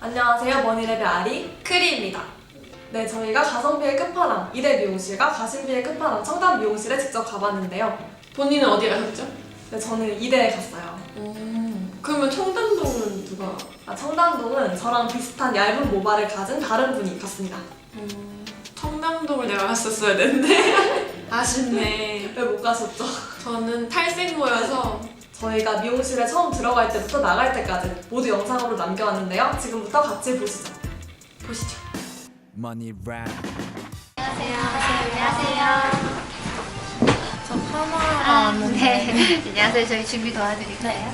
안녕하세요. 머니랩의 아리 크리입니다. 네, 저희가 가성비의 끝판왕 이대 미용실과 가심비의 끝판왕 청담 미용실에 직접 가봤는데요. 본인은 어디 가셨죠? 네, 저는 이대에 갔어요. 그러면 청담동은 누가? 아, 청담동은 저랑 비슷한 얇은 모발을 가진 다른 분이 갔습니다. 청담동을 내가 갔었어야 되는데 아쉽네. 왜 못 가셨죠? 저는 탈색 모여서 저희가 미용실에 처음 들어갈 때부터 나갈 때까지 모두 영상으로 남겨왔는데요. 지금부터 같이 보시죠. 보시죠. Money rap. 안녕하세요. 저 파마가 아, 네. 안녕하세요. 저희 준비 도와드릴까요?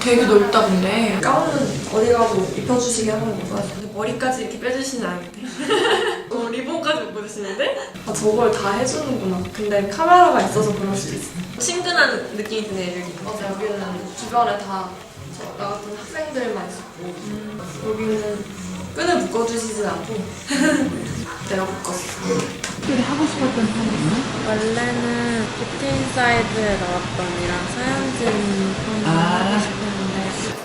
되게 넓다 근데 가운은 어디 가도 입혀주시게 하는 건가요? 머리까지 이렇게 빼주시는 어, 리본까지 못 빼주시는데? 아, 저걸 다 해주는구나. 근데 카메라가 있어서 그럴 수도 있어. 친근한 느낌이 드네 여기 맞아, 여기는 주변에 다저나 같은 학생들만 있었고, 여기는 끈을 묶어주시진 않고, 내가 묶었어. 원래는 뷰티 인사이드에 나왔던 이랑 서현진 펌을 하고 싶었는데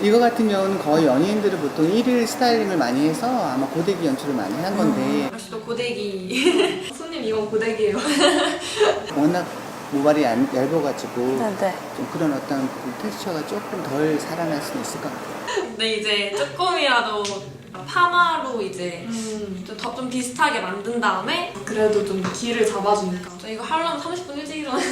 이거 같은 경우는 거의 연예인들을 보통 1일 스타일링을 많이 해서 아마 고데기 연출을 많이 한 건데 역시 또 고데기 손님 이건 고데기예요. 워낙 모발이 얇- 얇아가지고 네. 좀 그런 어떤 그 텍스처가 조금 덜 살아날 수는 있을 것 같아요. 근데 이제 조금이라도 파마로 이제 음, 좀더 좀 비슷하게 만든 다음에 그래도 좀 길을 잡아주니까. 저 이거 하려면 30분 일찍 일어나서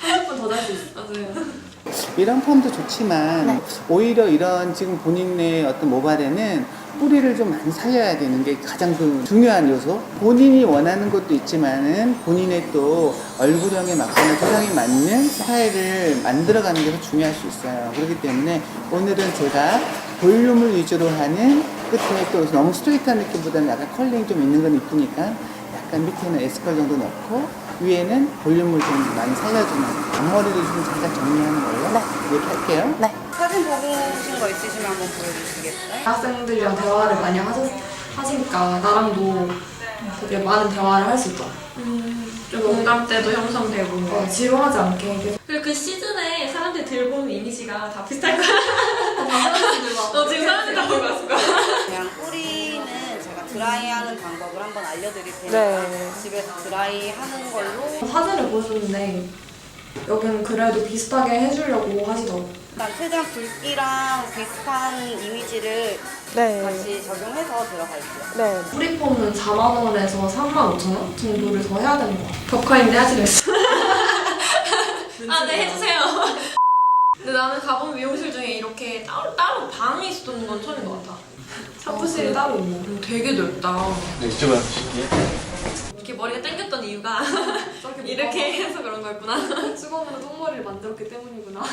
30분 더 잘 수 있어. 맞아요 이런 펌도 좋지만 오히려 이런 지금 본인의 어떤 모발에는 뿌리를 좀 많이 살려야 되는 게 가장 그 중요한 요소. 본인이 원하는 것도 있지만은 본인의 또 얼굴형에 맞거나 토양에 맞는 스타일을 만들어가는 게 더 중요할 수 있어요. 그렇기 때문에 오늘은 제가 볼륨을 위주로 하는 끝에 또 너무 스트레이트한 느낌보다는 약간 컬링 좀 있는 건 이쁘니까 약간 밑에는 에스컬 정도 넣고 위에는 볼륨을 좀 많이 살려주는 앞머리를 좀 살짝 정리하는 걸로 이렇게 할게요. 사진 보고 오신 거 있으시면 한번 보여주시겠어요? 학생들이랑 대화를 많이 하셨, 하시니까 나랑도 되게 많은 대화를 할 수 있더라고. 좀 공감대도 형성되고. 어, 지루하지 않게. 계속 그리고 그 시즌에 사람들이 들고 오는 이미지가 다 비슷할 거야. 너 지금 사람들 다 들고 왔을 거야. 그냥 뿌리는 제가 드라이하는 방법을 한번 알려드릴 테니까 네. 집에서 드라이하는 걸로. 사진을 보셨는데 여기는 그래도 비슷하게 해주려고 하시더라고. 일단 최대한 붉기랑 비슷한 이미지를 네. 같이 적용해서 들어갈게요. 네. 프리폼은 4만 원에서 3만 5천 원 정도를 더 해야 되는 것 같아. 덕화인데 하기로 했어 아 네 해주세요 근데 나는 가본 미용실 중에 이렇게 따로 따로 방이 있었던 건 처음인 것 같아 샤프실이 따로 있네. 음, 되게 넓다 네, 이쪽으로 주실게요. 머리가 당겼던 이유가 이렇게 해서 그런 거였구나 수건으로 똥머리를 만들었기 때문이구나.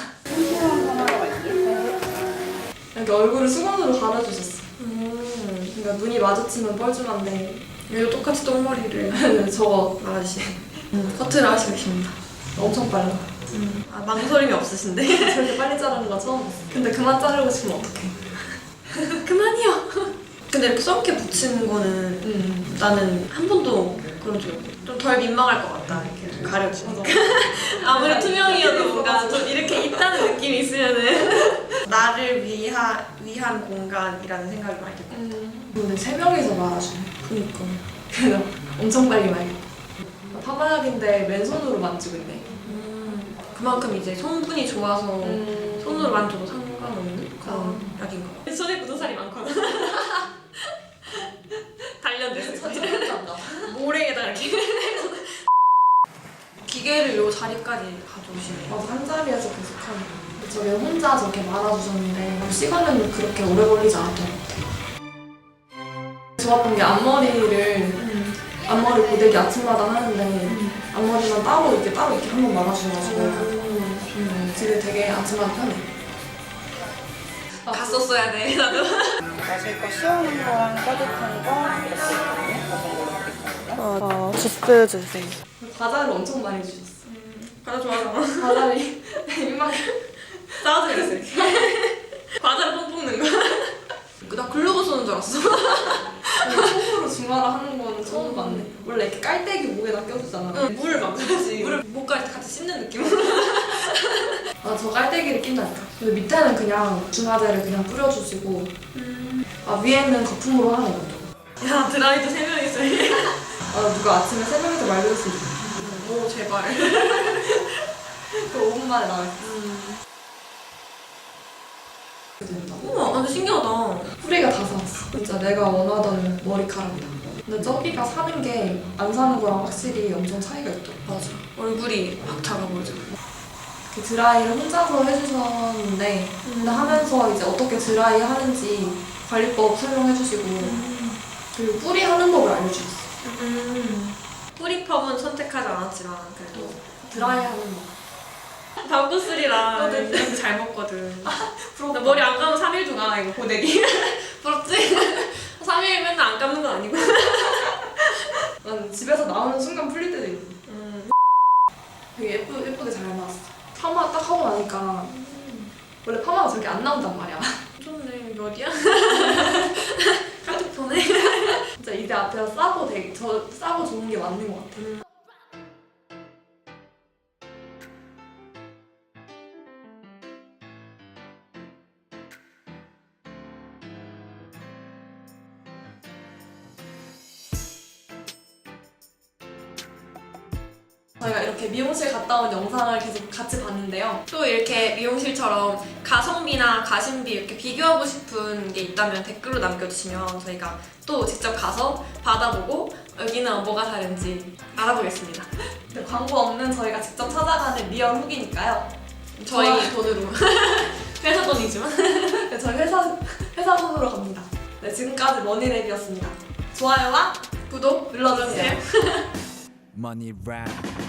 이렇게 얼굴을 수건으로 가려주셨어. 그러니까 눈이 마주치면 뻘쭘한데 얘도 똑같이 똥머리를 저거 아저씨 커트를 하시고 계십니다 엄청 빨라. 아 망설임이 없으신데 저렇게 빨리 자르는 거 처음 봤어. 근데 그만 자르고 싶으면 어떡해. 그만이요 근데 이렇게 썸게 붙이는 거는 음. 나는 한 번도 그런 적이 없고 좀 덜 민망할 것 같다 이렇게 좀 맞아. 아무리 투명이어도 뭔가 좀 이렇게 있다는 느낌이 있으면은 나를 위하, 위한 공간이라는 생각이 많이 들고 음. 근데 세 명이서 말아주네. 그니까 그래서 엄청 빨리 말겠다. 파마약인데 맨손으로 만지고 있네. 음, 그만큼 이제 성분이 좋아서 음. 손으로 만져도 상관없는 그런 약인 것 같아 손에 묻은 살이 많거든 단련됐을 때 천천히 모래에다 이렇게 기계를 요 자리까지 가져오시네요 맞아, 한 자리에서 계속 하는 거. 저게 혼자 저렇게 말아주셨는데 시간은 그렇게 오래 걸리지 않았던 것 같아요. 좋았던 게 앞머리를 앞머리 고데기 아침마다 하는데 앞머리만 따로 이렇게 따로 이렇게 한 번 말아주셔가지고 음, 지금 되게 아침마다 편해. 갔었어야 돼 나도 마실 거 시원한 거랑 따뜻한 거 이렇게 있거든요. 어, 주스 주세요. 과자를 엄청 많이 주셨어. 과자 좋아하잖아 과자를 이만큼 싸가지 그랬어 이렇게 과자를 뽕 뽑는 거 나 글루고 쏘는 줄 알았어 손으로 중화를 하는 거는 처음 봤네. 원래 이렇게 깔때기 목에다 껴주잖아. 응, 물을 막아야지 물을 목까지 같이 씹는 느낌으로 아, 저 깔때기를 낀다니까. 근데 밑에는 그냥 중화제를 그냥 뿌려주시고 아 위에는 거품으로 하는 거죠. 야 드라이도 세 명이서 해. 아 누가 아침에 새벽에도 말렸으면 좋겠다. 오 제발. 그 5분 만에 나왔어. 우와 근데 신기하다. 뿌리가 다 살았어. 진짜 내가 원하던 머리카락이다. 근데 저기가 사는 게 안 사는 거랑 확실히 엄청 차이가 있더라고. 맞아. 얼굴이 확 작아 보이죠. 이렇게 드라이를 혼자서 해주셨는데 근데 하면서 이제 어떻게 드라이 하는지 관리법 설명해 주시고 그리고 뿌리 하는 법을 알려주셨어요. 음. 뿌리펌은 선택하지 않았지만 그래도 드라이 하는 법. 방구슬이랑 이런 거잘 먹거든. 나 머리 안 감으면 3일 동안 이거 고데기. 부럽지? 3일 맨날 안 감는 건 아니고. 난 집에서 나오는 순간 풀릴 때도 있고 음. 되게 예쁘, 예쁘게 잘 나왔어. 파마 딱 하고 나니까 원래 파마가 저렇게 안 나온단 말이야. 좋네. 몇 어디야? 이대 앞에서 싸고 되게 저 싸고 좋은 게 맞는 것 같아. 저희가 이렇게 미용실 갔다 온 영상을 계속 같이 봤는데요. 또 이렇게 미용실처럼 가성비나 가심비 이렇게 비교하고 싶은 게 있다면 댓글로 남겨주시면 저희가 또 직접 가서 받아보고 여기는 뭐가 다른지 알아보겠습니다. 근데 광고 없는 저희가 직접 찾아가는 리얼 후기니까요. 저희 돈으로. 회사 돈이지만. 네, 저희 회사 회사 돈으로 갑니다. 네, 지금까지 머니랩이었습니다. 좋아요와 구독 눌러주세요. Money rap.